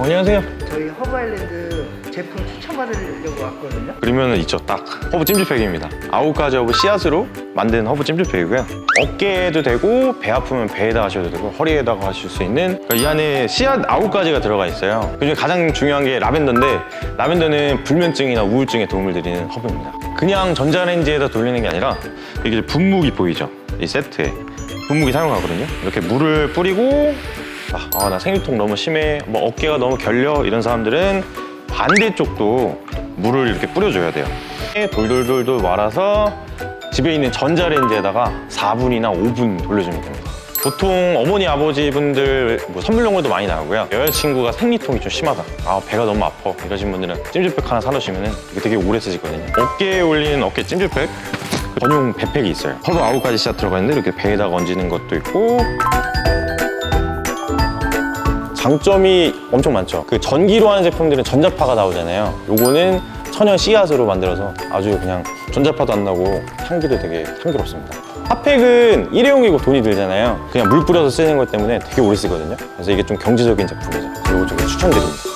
어, 안녕하세요. 저희 허브 아일랜드 제품 추천받으려고 왔거든요. 그러면은 있죠 딱. 허브 찜질팩입니다. 아홉 가지 허브 씨앗으로 만든 허브 찜질팩이고요. 어깨에도 되고 배 아프면 배에다 하셔도 되고 허리에다가 하실 수 있는 그러니까 이 안에 씨앗 아홉 가지가 들어가 있어요. 그중에 가장 중요한 게 라벤더인데 라벤더는 불면증이나 우울증에 도움을 드리는 허브입니다. 그냥 전자레인지에다 돌리는 게 아니라 이게 분무기 보이죠? 이 세트에 분무기 사용하거든요. 이렇게 물을 뿌리고 아 나 생리통 너무 심해. 뭐 어깨가 너무 결려. 이런 사람들은 반대쪽도 물을 이렇게 뿌려줘야 돼요. 돌돌돌돌 말아서 집에 있는 전자레인지에다가 4분이나 5분 돌려주면 됩니다. 보통 어머니 아버지 분들 뭐 선물용으로도 많이 나오고요. 여자친구가 생리통이 좀 심하다. 아 배가 너무 아파. 이러신 분들은 찜질팩 하나 사놓으시면 되게 오래 쓰시거든요. 어깨에 올리는 어깨 찜질팩. 전용 배팩이 있어요. 허브 아홉 가지 씨앗 들어가 있는데 이렇게 배에다가 얹는 것도 있고 장점이 엄청 많죠. 그 전기로 하는 제품들은 전자파가 나오잖아요. 요거는 천연 씨앗으로 만들어서 아주 그냥 전자파도 안 나고 향기도 되게 향기롭습니다. 핫팩은 일회용이고 돈이 들잖아요. 그냥 물 뿌려서 쓰는 것 때문에 되게 오래 쓰거든요. 그래서 이게 좀 경제적인 제품이죠. 요거 되게 추천드립니다.